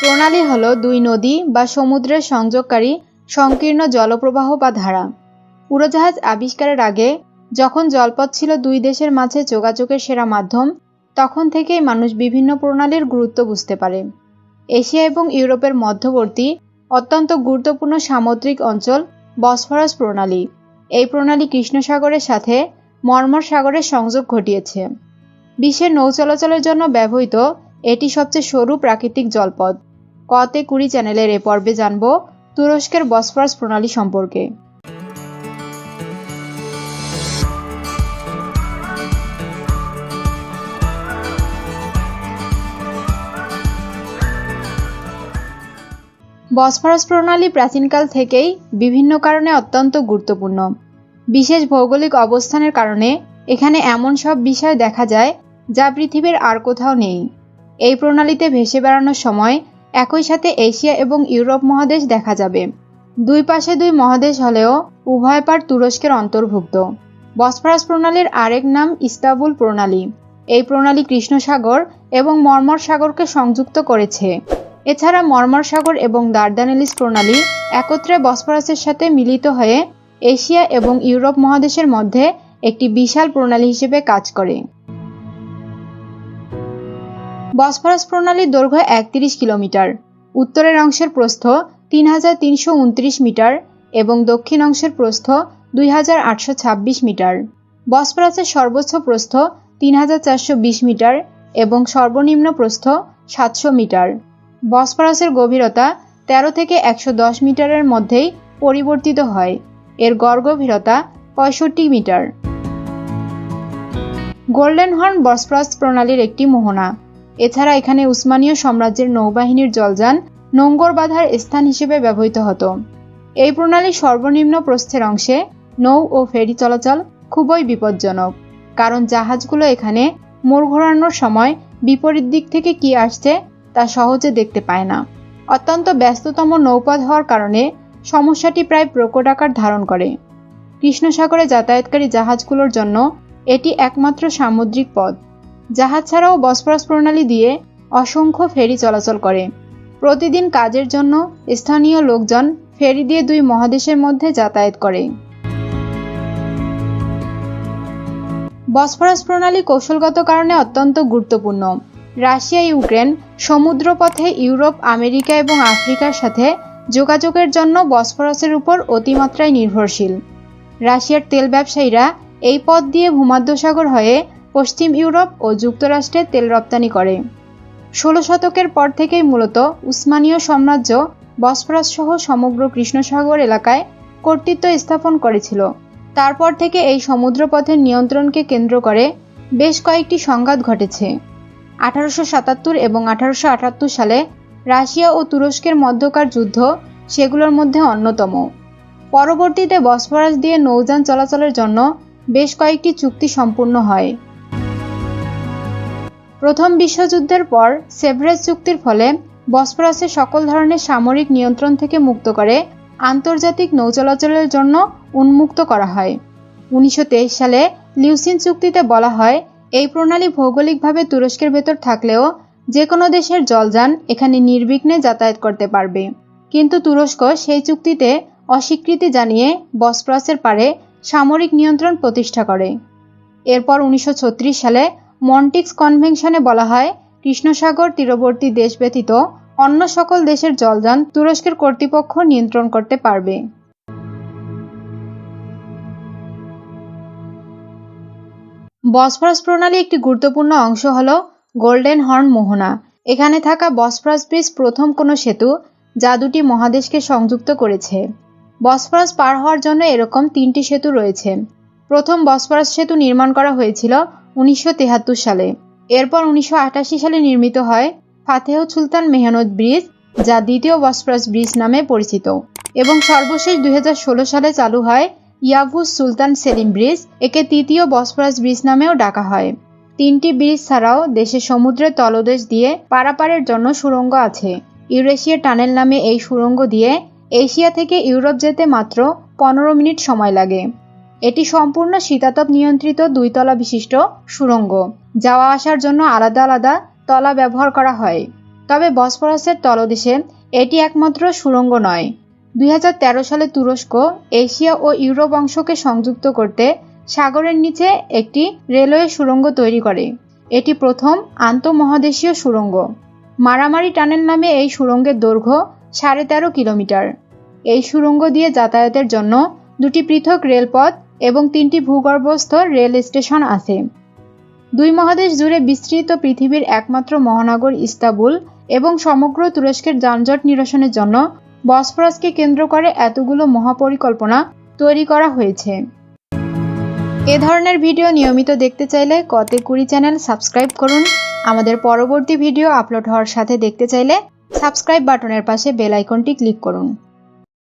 প্রণালী হল দুই নদী বা সমুদ্রের সংযোগকারী সংকীর্ণ জলপ্রবাহ বা ধারা। উড়োজাহাজ আবিষ্কারের আগে, যখন জলপথ ছিল দুই দেশের মাঝে যোগাযোগের সেরা মাধ্যম, তখন থেকেই মানুষ বিভিন্ন প্রণালীর গুরুত্ব বুঝতে পারে। এশিয়া এবং ইউরোপের মধ্যবর্তী, অত্যন্ত গুরুত্বপূর্ণ সামুদ্রিক অঞ্চল বসফরাস প্রণালী। এই প্রণালী কৃষ্ণ সাগরের সাথে মর্মর সাগরের সংযোগ ঘটিয়েছে। বিশ্বের নৌ চলাচলের জন্য ব্যবহৃত এটি সবচেয়ে সরু প্রাকৃতিক জলপথ। কতে কুড়ি চ্যানেলের এ পর্বে জানব তুরস্কের বসফরাস প্রণালী সম্পর্কে। বসফরাস প্রণালী প্রাচীনকাল থেকেই বিভিন্ন কারণে অত্যন্ত গুরুত্বপূর্ণ। বিশেষ ভৌগোলিক অবস্থানের কারণে এখানে এমন সব বিষয় দেখা যায় যা পৃথিবীর আর কোথাও নেই। এই প্রণালীতে ভেসে বেড়ানোর সময় একই সাথে এশিয়া এবং ইউরোপ মহাদেশ দেখা যাবে। দুই পাশে দুই মহাদেশ হলেও উভয় পার তুরস্কের অন্তর্ভুক্ত। বসফরাস প্রণালীর আরেক নাম ইস্তাবুল প্রণালী। এই প্রণালী কৃষ্ণ সাগর এবং মর্মর সাগরকে সংযুক্ত করেছে। এছাড়া মর্মর সাগর এবং দার্দানেলিস প্রণালী একত্রে বসফরাসের সাথে মিলিত হয়ে এশিয়া এবং ইউরোপ মহাদেশের মধ্যে একটি বিশাল প্রণালী হিসেবে কাজ করে। বসফরাস প্রণালীর দৈর্ঘ্য একত্রিশ কিলোমিটার। উত্তরের অংশের প্রস্থ তিন হাজার তিনশো উনত্রিশ মিটার এবং দক্ষিণ অংশের প্রস্থ দুই হাজার আটশো ছাব্বিশ মিটার। বসফরাসের সর্বোচ্চ প্রস্থ তিন হাজার চারশো বিশ মিটার এবং সর্বনিম্ন প্রস্থ সাতশো মিটার। বসফরাসের গভীরতা তেরো থেকে একশো দশ মিটারের মধ্যেই পরিবর্তিত হয়। এর গড় গভীরতা পঁয়ষট্টি মিটার। গোল্ডেন হর্ন বসফরাস প্রণালীর একটি মোহনা। এছাড়া এখানে উসমানীয় সাম্রাজ্যের নৌবাহিনীর জলযান নোঙ্গর বাঁধার স্থান হিসেবে ব্যবহৃত হতো। এই প্রণালীর সর্বনিম্ন প্রস্থের অংশে নৌ ও ফেরি চলাচল খুবই বিপজ্জনক, কারণ জাহাজগুলো এখানে মোড় ঘোরানোর সময় বিপরীত দিক থেকে কি আসছে তা সহজে দেখতে পায় না। অত্যন্ত ব্যস্ততম নৌপথ হওয়ার কারণে সমস্যাটি প্রায় প্রকট আকার ধারণ করে। কৃষ্ণসাগরে যাতায়াতকারী জাহাজগুলোর জন্য এটি একমাত্র সামুদ্রিক পথ। জাহাজ ছাড়াও বসফরাস প্রণালী দিয়ে অসংখ্য ফেরি চলাচল করে। প্রতিদিন কাজের জন্য স্থানীয় লোকজন ফেরি দিয়ে দুই মহাদেশের মধ্যে যাতায়াত করে। বসফরাস প্রণালী কৌশলগত কারণে অত্যন্ত গুরুত্বপূর্ণ। রাশিয়া, ইউক্রেন সমুদ্রপথে ইউরোপ, আমেরিকা এবং আফ্রিকার সাথে যোগাযোগের জন্য বসফরাসের উপর অতিমাত্রায় নির্ভরশীল। রাশিয়ার তেল ব্যবসায়ীরা এই পথ দিয়ে ভূমধ্যসাগর হয়ে পশ্চিম ইউরোপ ও যুক্তরাষ্ট্রে তেল রপ্তানি করে। ষোলো শতকের পর থেকেই মূলত উসমানীয় সাম্রাজ্য বসফরাস সহ সমগ্র কৃষ্ণসাগর এলাকায় কর্তৃত্ব স্থাপন করেছিল। তারপর থেকে এই সমুদ্রপথের নিয়ন্ত্রণকে কেন্দ্র করে বেশ কয়েকটি সংঘাত ঘটেছে। আঠারোশো সাতাত্তর এবং আঠারোশো আটাত্তর সালে রাশিয়া ও তুরস্কের মধ্যকার যুদ্ধ সেগুলোর মধ্যে অন্যতম। পরবর্তীতে বসফরাস দিয়ে নৌযান চলাচলের জন্য বেশ কয়েকটি চুক্তি সম্পূর্ণ হয়। প্রথম বিশ্বযুদ্ধের পর, সেভরেজ চুক্তির ফলে বসফরাসে সকল ধরনের সামরিক নিয়ন্ত্রণ থেকে মুক্ত করে আন্তর্জাতিক নৌচলাচলের জন্য উন্মুক্ত করা হয়। উনিশশো তেইশ সালে লিউসিন চুক্তিতে বলা হয়, এই প্রণালী ভৌগোলিকভাবে তুরস্কের ভেতর থাকলেও যে কোনো দেশের জলযান এখানে নির্বিঘ্নে যাতায়াত করতে পারবে। কিন্তু তুরস্ক সেই চুক্তিতে অস্বীকৃতি জানিয়ে বসফরাসের পারে সামরিক নিয়ন্ত্রণ প্রতিষ্ঠা করে। এরপর উনিশশো ছত্রিশ সালে মন্টিক্স কনভেনশনে বলা হয়, কৃষ্ণসাগর তীরবর্তী দেশ ব্যতীত অন্য সকল দেশের জলযান তুরস্কের কর্তৃপক্ষ নিয়ন্ত্রণ করতে পারবে। বসফরাস প্রণালী একটি গুরুত্বপূর্ণ অংশ হল গোল্ডেন হর্ন মোহনা। এখানে থাকা বসফরাস ব্রিজ প্রথম কোনো সেতু যা দুটি মহাদেশকে সংযুক্ত করেছে। বসফরাস পার হওয়ার জন্য এরকম তিনটি সেতু রয়েছে। প্রথম বসফরাস সেতু নির্মাণ করা হয়েছিল উনিশশো সালে। এরপর উনিশশো আঠাশি সালে নির্মিত হয় ফাতেহ সুলতান মেহনত ব্রিজ, যা দ্বিতীয় বসফরাস ব্রিজ নামে পরিচিত। এবং সর্বশেষ দু হাজার ষোলো সালে চালু হয় ইয়াভুস সুলতান সেলিম ব্রিজ, একে তৃতীয় বসফরাস ব্রিজ নামেও ডাকা হয়। তিনটি ব্রিজ ছাড়াও দেশের সমুদ্রের তলদেশ দিয়ে পারাপারের জন্য সুড়ঙ্গ আছে। ইউরেশিয়া টানেল নামে এই সুড়ঙ্গ দিয়ে এশিয়া থেকে ইউরোপ যেতে মাত্র পনেরো মিনিট সময় লাগে। এটি সম্পূর্ণ শীতাতপ নিয়ন্ত্রিত দুই তলা বিশিষ্ট সুড়ঙ্গ যাওয়া আসার জন্য আলাদা আলাদা তলা ব্যবহার করা হয়। তবে বসফরাসের তলদেশে এটি একমাত্র সুড়ঙ্গ নয়। দুই সালে তুরস্ক, এশিয়া ও ইউরোপ অংশকে সংযুক্ত করতে সাগরের নিচে একটি রেলওয়ে সুড়ঙ্গ তৈরি করে। এটি প্রথম আন্তঃমহাদেশীয় সুড়ঙ্গ মারামারি টানেল নামে এই সুড়ঙ্গের দৈর্ঘ্য সাড়ে তেরো কিলোমিটার। এই সুড়ঙ্গ দিয়ে যাতায়াতের জন্য দুটি পৃথক রেলপথ এবং তিনটি ভূগর্ভস্থ রেল স্টেশন আছে। দুই মহাদেশ জুড়ে বিস্তৃত পৃথিবীর একমাত্র মহানগর ইস্তাবুল এবং সমগ্র তুরস্কের যানজট নিরসনের জন্য বসফরাসকে কেন্দ্র করে এতগুলো মহাপরিকল্পনা তৈরি করা হয়েছে। এ ধরনের ভিডিও নিয়মিত দেখতে চাইলে কতে কুড়ি চ্যানেল সাবস্ক্রাইব করুন। আমাদের পরবর্তী ভিডিও আপলোড হওয়ার সাথে দেখতে চাইলে সাবস্ক্রাইব বাটনের পাশে বেল আইকনটি ক্লিক করুন।